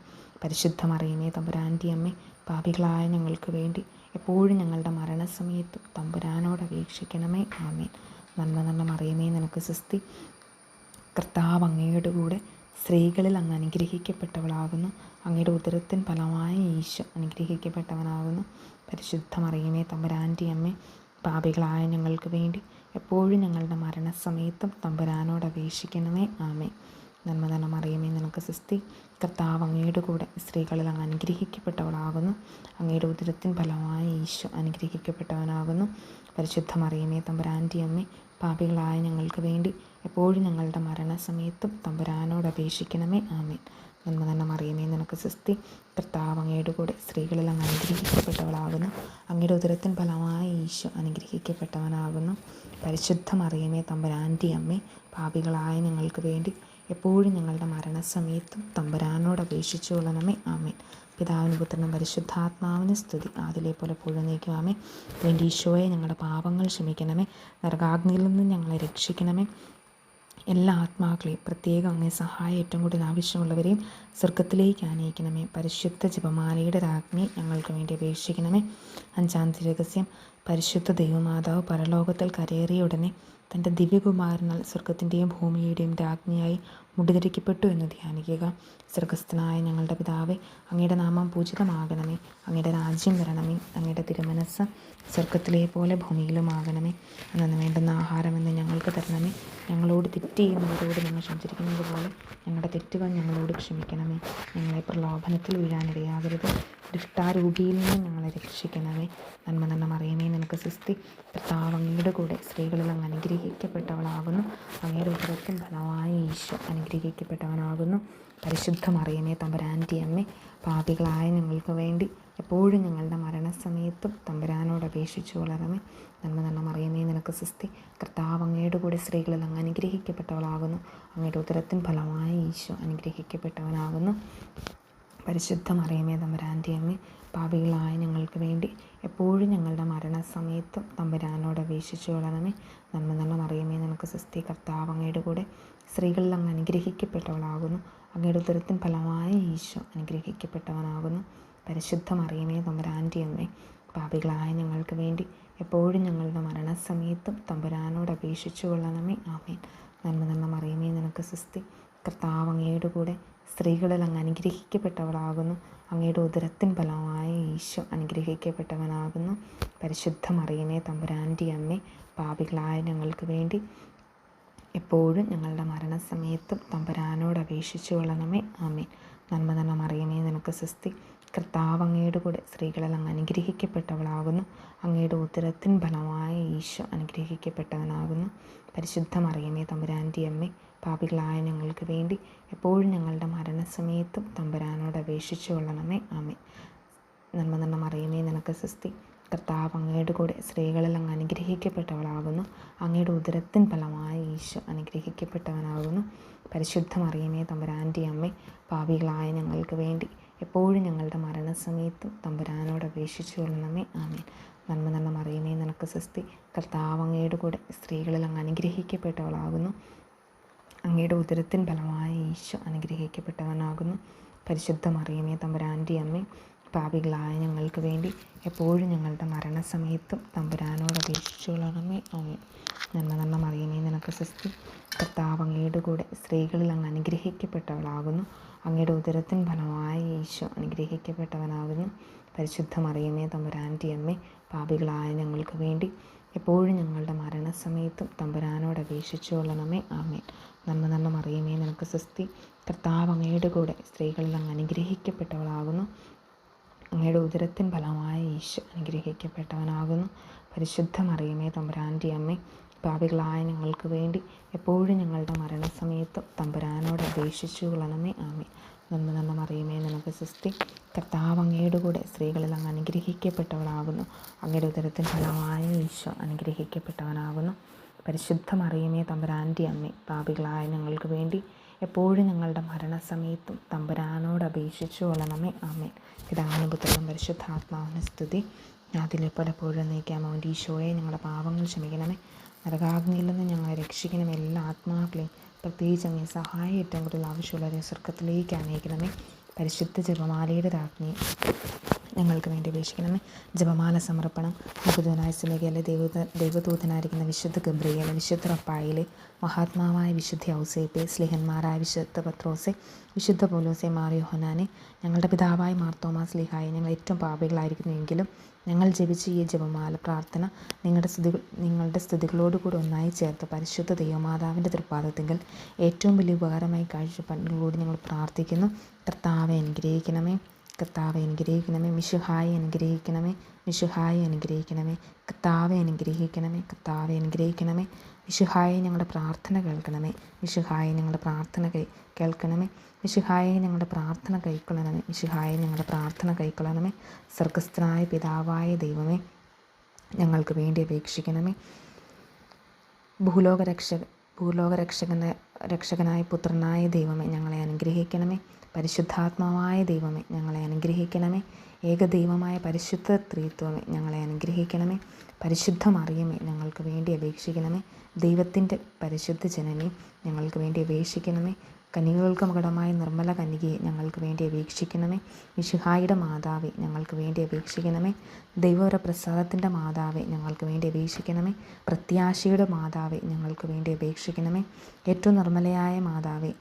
പരിശുദ്ധ മറിയമേ തമ്പുരാന്റെ അമ്മേ പാപികളായ ഞങ്ങൾക്ക് വേണ്ടി എപ്പോഴും ഞങ്ങളുടെ മരണസമയത്ത് തമ്പുരാനോട് അപേക്ഷിക്കണമേ. ആമേൻ. നന്മ നന്മ മറിയമേ നിനക്ക് സുസ്തി കർത്താവ് അങ്ങയുടെ കൂടെ സ്ത്രീകളിൽ അങ്ങ് അനുഗ്രഹിക്കപ്പെട്ടവളാകുന്നു. അങ്ങയുടെ ഉദരത്തിൻ ഫലമായ ഈശോ അനുഗ്രഹിക്കപ്പെട്ടവനാകുന്നു. പരിശുദ്ധ മറിയമേ തമ്പുരാന്റെ അമ്മേ പാപികളായ ഞങ്ങൾക്ക് വേണ്ടി എപ്പോഴും ഞങ്ങളുടെ മരണസമയത്തും തമ്പുരാനോട് അപേക്ഷിക്കണമേ. ആമേ നന്മ നന്മ മറിയമേ നിനക്ക് സൃഷ്ടി കർത്താവ് അങ്ങയുടെ കൂടെ സ്ത്രീകളിൽ അങ്ങ് അനുഗ്രഹിക്കപ്പെട്ടവളാകുന്നു. അങ്ങയുടെ ഉദരത്തിൻ ഫലമായ ഈശോ അനുഗ്രഹിക്കപ്പെട്ടവനാകുന്നു. പരിശുദ്ധ മറിയമേ തമ്പുരാന്റെ അമ്മേ പാപികളായ ഞങ്ങൾക്ക് വേണ്ടി എപ്പോഴും ഞങ്ങളുടെ മരണസമയത്തും തമ്പുരാനോട് അപേക്ഷിക്കണമേ. ആമേൻ. നന്മ തന്നെ മറിയമേ നിനക്ക് സൃഷ്ടി കർത്താവ് അങ്ങയുടെ കൂടെ സ്ത്രീകളിൽ അങ്ങ് അനുഗ്രഹിക്കപ്പെട്ടവളാകുന്നു. അങ്ങയുടെ ഉദരത്തിൻ ഫലമായ ഈശോ അനുഗ്രഹിക്കപ്പെട്ടവനാകുന്നു. പരിശുദ്ധ മറിയമേ തമ്പുരാന്റെ അമ്മേ പാപികളായ ഞങ്ങൾക്ക് വേണ്ടി എപ്പോഴും ഞങ്ങളുടെ മരണസമയത്തും തമ്പുരാനോട് അപേക്ഷിച്ചു കൊള്ളണമേ ആമേൻ. പിതാവിന് പുത്രനും പരിശുദ്ധാത്മാവിന് സ്തുതി. ആദിലെ പോലെ പുഴുന്നേക്കും ആമേ വേണ്ടി ഈശോയെ ഞങ്ങളുടെ പാപങ്ങൾ ക്ഷമിക്കണമേ. നരകാഗ്നിയിൽ നിന്ന് ഞങ്ങളെ രക്ഷിക്കണമേ. എല്ലാ ആത്മാക്കളെയും പ്രത്യേകം അങ്ങേ സഹായം ഏറ്റവും കൂടുതൽ ആവശ്യമുള്ളവരെയും സ്വർഗത്തിലേക്ക് ആനയിക്കണമേ. പരിശുദ്ധ ജപമാലയുടെ രാജ്ഞി ഞങ്ങൾക്ക് വേണ്ടി അപേക്ഷിക്കണമേ. അഞ്ചാം രഹസ്യം പരിശുദ്ധ ദൈവമാതാവ് പരലോകത്തിൽ കരയേറിയ ഉടനെ തന്റെ ദിവ്യകുമാരനാൽ സ്വർഗത്തിന്റെയും ഭൂമിയുടെയും രാജ്ഞിയായി മുടിധരിക്കപ്പെട്ടു എന്ന് ധ്യാനിക്കുക. സ്വർഗസ്ഥനായ ഞങ്ങളുടെ പിതാവേ അങ്ങയുടെ നാമം പൂജിതമാകണമേ. അങ്ങയുടെ രാജ്യം വരണമേ. അങ്ങയുടെ തിരുമനസ് സ്വർഗത്തിലെ പോലെ ഭൂമിയിലുമാകണമേ. അന്നു വേണ്ടുന്ന ആഹാരം എന്ന് ഞങ്ങൾക്ക് തരണമേ. ഞങ്ങളോട് തെറ്റ് ചെയ്യുന്നവരോട് ഞങ്ങൾ ക്ഷമിച്ചിരിക്കുന്നത് പോലെ ഞങ്ങളുടെ തെറ്റുകൾ ഞങ്ങളോട് ക്ഷമിക്കണമേ. ഞങ്ങളെ പ്രലോഭനത്തിൽ വീഴാനിടയാകരുത്. ദുഷ്ടാരൂപിയിൽ നിന്ന് ഞങ്ങളെ രക്ഷിക്കണമേ. നന്മ നന്മ മറിയമേ നിനക്ക് സൃഷ്ടി കർത്താവ് അങ്ങയുടെ കൂടെ സ്ത്രീകളിൽ അങ്ങ് അനുഗ്രഹിക്കപ്പെട്ടവളാകുന്നു. അങ്ങയുടെ ഉദരത്തിൻ ഫലമായ ഈശോ അനുഗ്രഹിക്കപ്പെട്ടവനാകുന്നു. പരിശുദ്ധ മറിയമേ തമ്പുരാന്റെ അമ്മേ പാപികളായ ഞങ്ങൾക്ക് വേണ്ടി എപ്പോഴും ഞങ്ങളുടെ മരണസമയത്തും തമ്പുരാനോട് അപേക്ഷിച്ചു വളരണമേ. നന്മ നന്മ മറിയമേ നിനക്ക് സൃഷ്ടി കർത്താവ് അങ്ങയുടെ കൂടെ സ്ത്രീകളിൽ അങ്ങ് അനുഗ്രഹിക്കപ്പെട്ടവളാകുന്നു. അങ്ങയുടെ ഉദരത്തിൻ ഫലമായ ഈശോ അനുഗ്രഹിക്കപ്പെട്ടവനാകുന്നു. പരിശുദ്ധ മറിയമേ തമ്പുരാന്റെ അമ്മ പാപികളായ ഞങ്ങൾക്ക് വേണ്ടി എപ്പോഴും ഞങ്ങളുടെ മരണസമയത്തും തമ്പുരാനോട് അപേക്ഷിച്ചു കൊള്ളണമേ നന്മ നല്ല മറിയമേ നിനക്ക് സൃഷ്ടി കർത്താവ് അങ്ങയുടെ കൂടെ സ്ത്രീകളിൽ അങ്ങ് അനുഗ്രഹിക്കപ്പെട്ടവളാകുന്നു. അങ്ങയുടെ ഉദരത്തിൻ ഫലമായ ഈശോ അനുഗ്രഹിക്കപ്പെട്ടവനാകുന്നു. പരിശുദ്ധ മറിയമേ തമ്പുരാന്റെ അമ്മേ പാപികളായ ഞങ്ങൾക്ക് വേണ്ടി എപ്പോഴും ഞങ്ങളുടെ മരണസമയത്തും തമ്പുരാനോട് അപേക്ഷിച്ചു കൊള്ളണമേ ആമേൻ. നന്മ നന്മ മറിയമേ നിനക്ക് സൃഷ്ടി കർത്താവ് അങ്ങയുടെ കൂടെ സ്ത്രീകളിൽ അങ്ങ് അനുഗ്രഹിക്കപ്പെട്ടവളാകുന്നു. അങ്ങയുടെ ഉദരത്തിൻ ഫലമായ ഈശോ അനുഗ്രഹിക്കപ്പെട്ടവനാകുന്നു. പരിശുദ്ധ മറിയനെ തമ്പുരാന്റെ അമ്മേ പാപികളായ ഞങ്ങൾക്ക് വേണ്ടി എപ്പോഴും ഞങ്ങളുടെ മരണസമയത്തും തമ്പുരാനോട് അപേക്ഷിച്ചു കൊള്ളണമേ. ആമേൻ. നന്മ നന്മ മറിയമേ നിനക്ക് സ്വസ്തി. കർത്താവ് അങ്ങയുടെ കൂടെ സ്ത്രീകളിൽ അങ്ങ് അനുഗ്രഹിക്കപ്പെട്ടവളാകുന്നു. അങ്ങയുടെ ഉദരത്തിൻ ഫലമായ ഈശോ അനുഗ്രഹിക്കപ്പെട്ടവനാകുന്നു. പരിശുദ്ധ മറിയമേ തമ്പുരാന്റെ അമ്മേ പാപികളായ ഞങ്ങൾക്ക് വേണ്ടി എപ്പോഴും ഞങ്ങളുടെ മരണസമയത്തും തമ്പുരാനോട് അപേക്ഷിച്ചു കൊള്ളണമേ. ആമേ നന്മ നന്മ നിനക്ക് സുസ്തി കർത്താവ് അങ്ങയുടെ കൂടെ സ്ത്രീകളിൽ അങ്ങ് അനുഗ്രഹിക്കപ്പെട്ടവളാകുന്നു. അങ്ങയുടെ ഉദരത്തിൻ ഫലമായ ഈശോ അനുഗ്രഹിക്കപ്പെട്ടവനാകുന്നു. പരിശുദ്ധ മറിയമേ തമ്പുരാന്റെ അമ്മ പാപികളായ ഞങ്ങൾക്ക് വേണ്ടി എപ്പോഴും ഞങ്ങളുടെ മരണസമയത്തും തമ്പുരാനോട് അപേക്ഷിച്ചു കൊള്ളണമേ. ആമേൻ. നന്മ നന്മ നിനക്ക് സ്വസ്തി. കർത്താവ് അങ്ങയുടെ കൂടെ സ്ത്രീകളിൽ അങ്ങ് അനുഗ്രഹിക്കപ്പെട്ടവളാകുന്നു. അങ്ങയുടെ ഉദരത്തിൻ ഫലമായ ഈശോ അനുഗ്രഹിക്കപ്പെട്ടവനാകുന്നു. പരിശുദ്ധ മറിയമേ തമ്പുരാന്റെ അമ്മേ പാപികളായ ഞങ്ങൾക്ക് വേണ്ടി എപ്പോഴും ഞങ്ങളുടെ മരണസമയത്തും തമ്പുരാനോട് അപേക്ഷിച്ചുകളണമേ അമ്മ നന്മ നന്മ മറിയമേ നിനക്ക് സ്വസ്തി. കർത്താവ് അങ്ങയുടെ കൂടെ സ്ത്രീകളിൽ അങ്ങ് അനുഗ്രഹിക്കപ്പെട്ടവളാകുന്നു. അങ്ങയുടെ ഉദരത്തിൻ ഫലമായ ഈശോ അനുഗ്രഹിക്കപ്പെട്ടവനാകുന്നു. പരിശുദ്ധ മറിയമേ തമ്പുരാന്റെ അമ്മേ പാപികളായ ഞങ്ങൾക്ക് വേണ്ടി എപ്പോഴും ഞങ്ങളുടെ മരണസമയത്തും തമ്പുരാനോട് അപേക്ഷിച്ചുകൊള്ളണമേ. ആമേ നന്മ നന്മ മറിയമേ നിനക്ക് സ്വസ്തി. കർത്താവ് അങ്ങയുടെ കൂടെ സ്ത്രീകളിൽ അങ്ങ് അനുഗ്രഹിക്കപ്പെട്ടവളാകുന്നു. അങ്ങയുടെ ഉദരത്തിൻ ഫലമായ ഈശോ അനുഗ്രഹിക്കപ്പെട്ടവനാകുന്നു. പരിശുദ്ധ മറിയമേ തമ്പുരാന്റെ അമ്മേ പാപികളായ ഞങ്ങൾക്ക് വേണ്ടി എപ്പോഴും ഞങ്ങളുടെ മരണസമയത്തും തമ്പുരാനോട് അപേക്ഷിച്ചു കൊള്ളണമേ ആമേ നന്മ നന്മ മറിയമേ നിനക്ക് സൃഷ്ടി കർത്താവ് അങ്ങയുടെ കൂടെ സ്ത്രീകളിൽ അങ്ങ് അനുഗ്രഹിക്കപ്പെട്ടവളാകുന്നു. അങ്ങയുടെ ഉദരത്തിൻ ഫലമായ ഈശോ അനുഗ്രഹിക്കപ്പെട്ടവനാകുന്നു. പരിശുദ്ധ മറിയമേ തമ്പുരാന്റെ അമ്മേ പാപികളായ ഞങ്ങൾക്ക് വേണ്ടി എപ്പോഴും ഞങ്ങളുടെ മരണസമയത്തും തമ്പുരാനോട് അപേക്ഷിച്ചു കൊള്ളണമേ. ആമേൻ. പിതാവിന് പുത്രനും പരിശുദ്ധാത്മാവിന് സ്തുതി. അതിലെ പലപ്പോഴും നീക്കാം അവന്റെ ഈശോയെ ഞങ്ങളുടെ പാപങ്ങൾ ക്ഷമിക്കണമേ. നരകാഗ്നിയിൽ നിന്ന് ഞങ്ങളെ രക്ഷിക്കണമേ. എല്ലാ ആത്മാക്കളെയും പ്രത്യേകിച്ച് അങ്ങേ സഹായം ഏറ്റവും കൂടുതൽ ആവശ്യമുള്ളവരെ സ്വർഗത്തിലേക്ക് അനയിക്കണമേ പരിശുദ്ധ ജപമാലയുടെ രാജ്ഞി. ഞങ്ങൾക്ക് വേണ്ടി അപേക്ഷിക്കണമേ. ജപമാല സമർപ്പണം മുഖുദനായസിലേക്കല്ലേ ദൈവത ദൈവദൂതനായിരിക്കുന്ന വിശുദ്ധ ഗബ്രിയലെ വിശുദ്ധ റപ്പായിലെ മഹാത്മാവായ വിശുദ്ധ ഔസേപ്പെ സ്ലിഹന്മാരായ വിശുദ്ധ പത്രോസെ വിശുദ്ധ പോലോസെ മാറിയോഹനാനെ ഞങ്ങളുടെ പിതാവായ മാർത്തോമാ സ്ലിഹായ ഞങ്ങൾ ഏറ്റവും പാപികളായിരിക്കുന്നുവെങ്കിലും ഞങ്ങൾ ജപിച്ച ഈ ജപമാല പ്രാർത്ഥന നിങ്ങളുടെ സ്തുതി നിങ്ങളുടെ സ്തുതികളോടുകൂടി ഒന്നായി ചേർത്ത് പരിശുദ്ധ ദൈവമാതാവിന്റെ തൃപ്പാദത്തിങ്കിൽ ഏറ്റവും വലിയ ഉപകാരമായി കാഴ്ചപ്പാടുകളോട് ഞങ്ങൾ പ്രാർത്ഥിക്കുന്നു. കർത്താവെ അനുഗ്രഹിക്കണമേ. കർത്താവെ അനുഗ്രഹിക്കണമേ മിശുഹായി അനുഗ്രഹിക്കണമേ മിശുഹായി അനുഗ്രഹിക്കണമേ കർത്താവെ അനുഗ്രഹിക്കണമേ കർത്താവെ അനുഗ്രഹിക്കണമേ മിശുഹായി ഞങ്ങളുടെ പ്രാർത്ഥന കേൾക്കണമേ മിശുഹായി ഞങ്ങളുടെ പ്രാർത്ഥന കൈ കേൾക്കണമേ മിശുഹായി ഞങ്ങളുടെ പ്രാർത്ഥന കൈക്കൊള്ളണമേ മിശുഹായി ഞങ്ങളുടെ പ്രാർത്ഥന കൈക്കൊള്ളണമേ സ്വർഗസ്ഥനായ പിതാവായ ദൈവമേ ഞങ്ങൾക്ക് വേണ്ടി അപേക്ഷിക്കണമേ. ഭൂലോക രക്ഷക ഭൂലോക രക്ഷകന രക്ഷകനായ പുത്രനായ ദൈവമേ ഞങ്ങളെ അനുഗ്രഹിക്കണമേ. പരിശുദ്ധാത്മാവായ ദൈവമേ ഞങ്ങളെ അനുഗ്രഹിക്കണമേ. ഏകദൈവമായ പരിശുദ്ധ ത്രിത്വമേ ഞങ്ങളെ അനുഗ്രഹിക്കണമേ. പരിശുദ്ധ മറിയമേ ഞങ്ങൾക്ക് വേണ്ടി അപേക്ഷിക്കണമേ. ദൈവത്തിന്റെ പരിശുദ്ധ ജനനെ ഞങ്ങൾക്ക് വേണ്ടി അപേക്ഷിക്കണമേ. കനികകൾക്ക് മകടമായ നിർമ്മല കന്യകയെ ഞങ്ങൾക്ക് വേണ്ടി അപേക്ഷിക്കണമേ. വിശുഹായിയുടെ മാതാവെ ഞങ്ങൾക്ക് വേണ്ടി അപേക്ഷിക്കണമേ. ദൈവവര പ്രസാദത്തിന്റെ മാതാവെ ഞങ്ങൾക്ക് വേണ്ടി അപേക്ഷിക്കണമേ. പ്രത്യാശയുടെ മാതാവെ ഞങ്ങൾക്ക് വേണ്ടി അപേക്ഷിക്കണമേ. ഏറ്റവും നിർമ്മലയായ മാതാവെ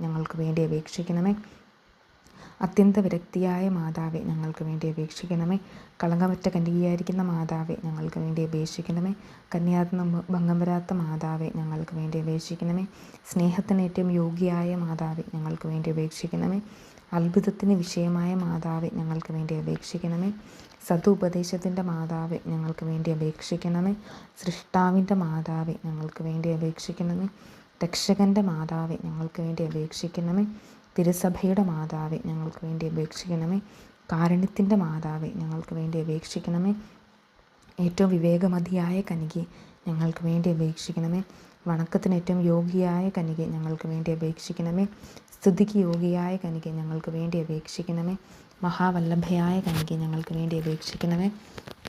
ഞങ്ങൾക്ക് വേണ്ടി അപേക്ഷിക്കണമേ. അത്യന്ത വിരക്തിയായ മാതാവെ ഞങ്ങൾക്ക് വേണ്ടി അപേക്ഷിക്കണമേ. കളങ്കമറ്റ കന്യകയായിരിക്കുന്ന മാതാവെ ഞങ്ങൾക്ക് വേണ്ടി അപേക്ഷിക്കണമേ. കന്യാത്മ ഭംഗം വരാത്ത മാതാവെ ഞങ്ങൾക്ക് വേണ്ടി അപേക്ഷിക്കണമേ. സ്നേഹത്തിന് ഏറ്റവും യോഗ്യയായ മാതാവെ ഞങ്ങൾക്ക് വേണ്ടി അപേക്ഷിക്കണമേ. അത്ഭുതത്തിന് വിഷയമായ മാതാവെ ഞങ്ങൾക്ക് വേണ്ടി അപേക്ഷിക്കണമേ. സതുപദേശത്തിന്റെ മാതാവെ ഞങ്ങൾക്ക് വേണ്ടി അപേക്ഷിക്കണമേ. സൃഷ്ടാവിന്റെ മാതാവെ ഞങ്ങൾക്ക് വേണ്ടി അപേക്ഷിക്കണമേ. രക്ഷകന്റെ മാതാവെ ഞങ്ങൾക്ക് വേണ്ടി അപേക്ഷിക്കണമേ. തിരുസഭയുടെ മാതാവേ ഞങ്ങൾക്ക് വേണ്ടി അപേക്ഷിക്കണമേ. കാരുണ്യത്തിന്റെ മാതാവേ ഞങ്ങൾക്ക് വേണ്ടി അപേക്ഷിക്കണമേ. ഏറ്റവും വിവേകമതിയായ കനികെ ഞങ്ങൾക്ക് വേണ്ടി അപേക്ഷിക്കണമേ. വണക്കത്തിന് ഏറ്റവും യോഗിയായ കനികെ ഞങ്ങൾക്ക് വേണ്ടി അപേക്ഷിക്കണമേ. സ്തുതിക്ക് യോഗിയായ കനികെ ഞങ്ങൾക്ക് വേണ്ടി അപേക്ഷിക്കണമേ. മഹാവല്ലഭയായ കനികെ ഞങ്ങൾക്ക് വേണ്ടി അപേക്ഷിക്കണമേ.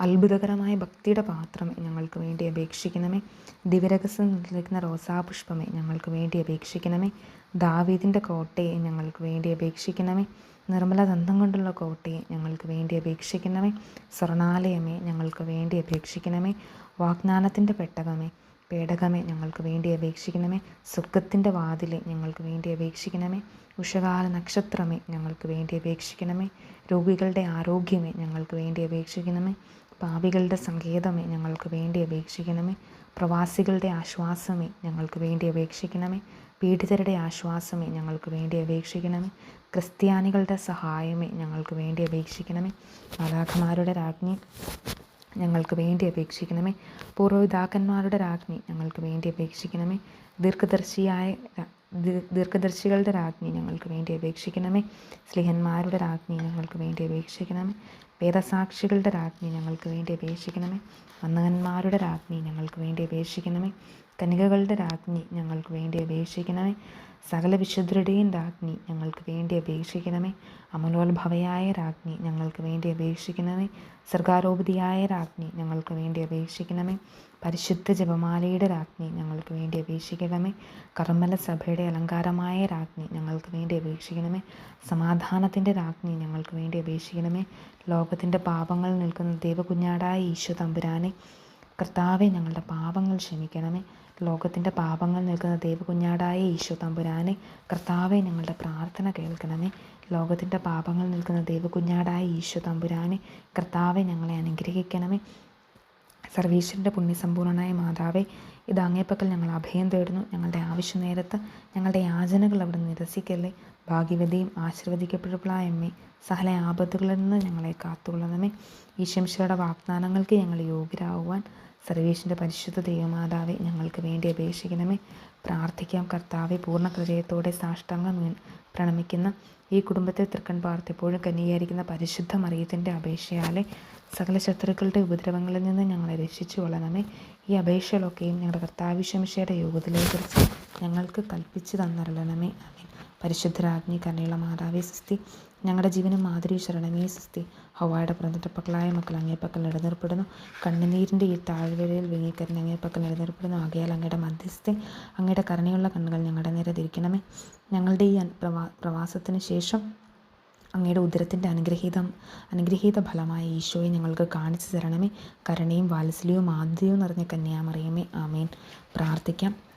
അത്ഭുതകരമായ ഭക്തിയുടെ പാത്രം ഞങ്ങൾക്ക് വേണ്ടി അപേക്ഷിക്കണമേ. ദിവരകസം നിൽക്കുന്ന റോസാപുഷ്പമേ ഞങ്ങൾക്ക് വേണ്ടി അപേക്ഷിക്കണമേ. ദാവീദിന്റെ കോട്ടയെ ഞങ്ങൾക്ക് വേണ്ടി അപേക്ഷിക്കണമേ. നിർമ്മല ദന്തം കൊണ്ടുള്ള കോട്ടയെ ഞങ്ങൾക്ക് വേണ്ടി അപേക്ഷിക്കണമേ. സ്വർണാലയമേ ഞങ്ങൾക്ക് വേണ്ടി അപേക്ഷിക്കണമേ. വാഗ്ദാനത്തിന്റെ പെട്ടകമേ പേടകമേ ഞങ്ങൾക്ക് വേണ്ടി അപേക്ഷിക്കണമേ. സുഖത്തിന്റെ വാതിലെ ഞങ്ങൾക്ക് വേണ്ടി അപേക്ഷിക്കണമേ. ഉഷകാല നക്ഷത്രമേ ഞങ്ങൾക്ക് വേണ്ടി അപേക്ഷിക്കണമേ. രോഗികളുടെ ആരോഗ്യമേ ഞങ്ങൾക്ക് വേണ്ടി അപേക്ഷിക്കണമേ. പാപികളുടെ സങ്കേതമേ ഞങ്ങൾക്ക് വേണ്ടി അപേക്ഷിക്കണമേ. പ്രവാസികളുടെ ആശ്വാസമേ ഞങ്ങൾക്ക് വേണ്ടി അപേക്ഷിക്കണമേ. പീഡിതരുടെ ആശ്വാസമേ ഞങ്ങൾക്ക് വേണ്ടി അപേക്ഷിക്കണമേ. ക്രിസ്ത്യാനികളുടെ സഹായമേ ഞങ്ങൾക്ക് വേണ്ടി അപേക്ഷിക്കണമേ. മാതാക്കന്മാരുടെ രാജ്ഞി ഞങ്ങൾക്ക് വേണ്ടി അപേക്ഷിക്കണമേ. പൂർവപിതാക്കന്മാരുടെ രാജ്ഞി ഞങ്ങൾക്ക് വേണ്ടി അപേക്ഷിക്കണമേ. ദീർഘദർശിയായ ദീർഘദർശികളുടെ രാജ്ഞി ഞങ്ങൾക്ക് വേണ്ടി അപേക്ഷിക്കണമേ. സ്ലിഹന്മാരുടെ രാജ്ഞി ഞങ്ങൾക്ക് വേണ്ടി അപേക്ഷിക്കണമേ. വേദസാക്ഷികളുടെ രാജ്ഞി ഞങ്ങൾക്ക് വേണ്ടി അപേക്ഷിക്കണമേ. വന്നകന്മാരുടെ രാജ്ഞി ഞങ്ങൾക്ക് വേണ്ടി അപേക്ഷിക്കണമേ. കനികകളുടെ രാജ്ഞി ഞങ്ങൾക്ക് വേണ്ടി അപേക്ഷിക്കണമേ. സകല വിശുദ്ധരുടെയും രാജ്ഞി ഞങ്ങൾക്ക് വേണ്ടി അപേക്ഷിക്കണമേ. അമലോത്ഭവയായ രാജ്ഞി ഞങ്ങൾക്ക് വേണ്ടി അപേക്ഷിക്കണമേ. സർഗാരോപതിയായ രാജ്ഞി ഞങ്ങൾക്ക് വേണ്ടി അപേക്ഷിക്കണമേ. പരിശുദ്ധ ജപമാലയുടെ രാജ്ഞി ഞങ്ങൾക്ക് വേണ്ടി അപേക്ഷിക്കണമേ. കർമ്മല സഭയുടെ അലങ്കാരമായ രാജ്ഞി ഞങ്ങൾക്ക് വേണ്ടി അപേക്ഷിക്കണമേ. സമാധാനത്തിന്റെ രാജ്ഞി ഞങ്ങൾക്ക് വേണ്ടി അപേക്ഷിക്കണമേ. ലോകത്തിന്റെ പാപങ്ങൾ നിൽക്കുന്ന ദൈവകുഞ്ഞാടായ ഈശോ തമ്പുരാനെ കർത്താവെ ഞങ്ങളുടെ പാപങ്ങൾ ക്ഷമിക്കണമേ. ലോകത്തിന്റെ പാപങ്ങൾ നിൽക്കുന്ന ദൈവകുഞ്ഞാടായ ഈശോ തമ്പുരാനെ കർത്താവെ ഞങ്ങളുടെ പ്രാർത്ഥന കേൾക്കണമേ. ലോകത്തിന്റെ പാപങ്ങൾ നിൽക്കുന്ന ദൈവകുഞ്ഞാടായ ഈശോ തമ്പുരാനെ കർത്താവെ ഞങ്ങളെ അനുഗ്രഹിക്കണമേ. സർവീശ്വരന്റെ പുണ്യസമ്പൂർണനായ മാതാവേ ഇത് അങ്ങേപ്പക്കൽ ഞങ്ങൾ അഭയം തേടുന്നു. ഞങ്ങളുടെ ആവശ്യ നേരത്ത് ഞങ്ങളുടെ യാചനകൾ അവിടെ നിരസിക്കല്ലേ? ഭാഗ്യവതിയും ആശീർവദിക്കപ്പെടുകളായ അമ്മേ സഹല ആപത്തുകളിൽ നിന്ന് ഞങ്ങളെ കാത്തുകൊള്ളണമേ. ഈശംശയുടെ വാഗ്ദാനങ്ങൾക്ക് ഞങ്ങൾ യോഗ്യരാകുവാൻ സർവീശ്വന്റെ പരിശുദ്ധ ദൈവമാതാവെ ഞങ്ങൾക്ക് വേണ്ടി അപേക്ഷിക്കണമേ. പ്രാർത്ഥിക്കാം കർത്താവെ പൂർണ ഹൃദയത്തോടെ സാഷ്ടാംഗം പ്രണമിക്കുന്ന ഈ കുടുംബത്തെ തൃക്കൺ പാർത്തിപ്പോഴും കന്യകരിക്കുന്ന പരിശുദ്ധ മറിയത്തിന്റെ അപേക്ഷയാലെ സകല ശത്രുക്കളുടെ ഉപദ്രവങ്ങളിൽ നിന്ന് ഞങ്ങളെ രക്ഷിച്ചു കൊള്ളണമേ. ഈ അപേക്ഷകളൊക്കെയും ഞങ്ങളുടെ കർത്താവിശംശയുടെ യോഗത്തിലേക്കുറിച്ച് ഞങ്ങൾക്ക് കൽപ്പിച്ചു തന്നരളണമേ. അമേ പരിശുദ്ധരാജ്ഞി കരുണയുള്ള മാതാവേ സിസ്തി. ഞങ്ങളുടെ ജീവനും മാതിരി ശരണമേ സിസ്തി. ഹവായുടെ പുറന്നിട്ടപ്പക്കളായ മക്കൾ അങ്ങേപ്പക്കൽ നിലനിർപ്പെടുന്നു. കണ്ണുനീരിന്റെ ഈ താഴ്വരയിൽ വിങ്ങിക്കരണ അങ്ങേപ്പക്കൽ നിലനിർപ്പെടുന്നു. ആകയാൽ അങ്ങയുടെ മധ്യസ്ഥെ അങ്ങയുടെ കരുണയുള്ള കണ്ണുകൾ ഞങ്ങളുടെ നേരെ തിരിക്കണമേ. ഞങ്ങളുടെ ഈ പ്രവാ പ്രവാസത്തിന് ശേഷം അങ്ങയുടെ ഉദരത്തിന്റെ അനുഗ്രഹീതം അനുഗ്രഹീത ഫലമായ ഈശോയെ ഞങ്ങൾക്ക് കാണിച്ചു തരണമേ കരുണയും വാത്സല്യവും ആദ്യവും നിറഞ്ഞ കന്യാമറിയമേ. ആമേൻ. പ്രാർത്ഥിക്കാം.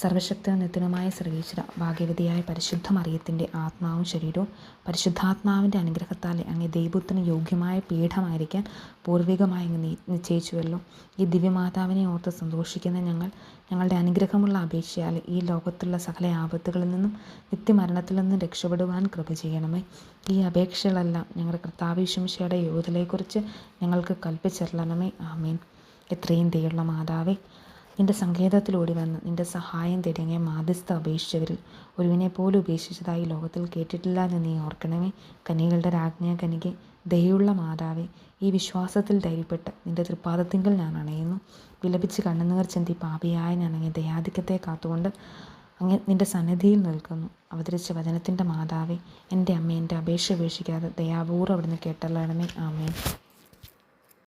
സർവശക്ത നിത്യനുമായ സർവീശ്വര ഭാഗ്യവതിയായ പരിശുദ്ധ മറിയത്തിന്റെ ആത്മാവും ശരീരവും പരിശുദ്ധാത്മാവിന്റെ അനുഗ്രഹത്താൽ അങ്ങേ ദൈവത്തിന് യോഗ്യമായ പീഠമായിരിക്കാൻ പൂർവികമായി അങ്ങ് നിശ്ചയിച്ചുവല്ലോ. ഈ ദിവ്യമാതാവിനെ ഓർത്ത് സന്തോഷിക്കുന്ന ഞങ്ങൾ ഞങ്ങളുടെ അനുഗ്രഹമുള്ള അപേക്ഷയാൽ ഈ ലോകത്തുള്ള സകല ആപത്തുകളിൽ നിന്നും നിത്യമരണത്തിൽ നിന്നും രക്ഷപ്പെടുവാൻ കൃപ ചെയ്യണമേ. ഈ അപേക്ഷകളെല്ലാം ഞങ്ങളുടെ കർത്താവിശംശയുടെ യോധലയെക്കുറിച്ച് ഞങ്ങൾക്ക് കൽപ്പിച്ചെല്ലണമേ ആമീൻ. എത്രയും ദയുള്ള മാതാവേ നിന്റെ സങ്കേതത്തിലൂടി വന്ന് നിന്റെ സഹായം തേടിയ മാധ്യസ്ഥ അപേക്ഷിച്ചവരിൽ ഒരുവിനെ പോലും ഉപേക്ഷിച്ചതായി ലോകത്തിൽ കേട്ടിട്ടില്ല എന്ന് നീ ഓർക്കണമേ. കനികളുടെ രാജ്ഞ കനികെ ദയുള്ള മാതാവെ ഈ വിശ്വാസത്തിൽ ധൈര്യപ്പെട്ട് നിന്റെ തൃപ്പാദത്തിങ്കൽ ഞാൻ അണയുന്നു. വിലപിച്ച് കണ്ണുനീർ ചെന്തി പാപിയായ ഞാൻ അങ്ങേ ദയാധിക്യത്തെ കാത്തുകൊണ്ട് അങ്ങ് നിന്റെ സന്നിധിയിൽ നിൽക്കുന്നു. അവതരിച്ച വചനത്തിന്റെ മാതാവെ എന്റെ അമ്മ എന്റെ അപേക്ഷ ഉപേക്ഷിക്കാതെ ദയാപൂർവം അവിടുന്ന് കേട്ടല്ലണമേ ആമേൻ.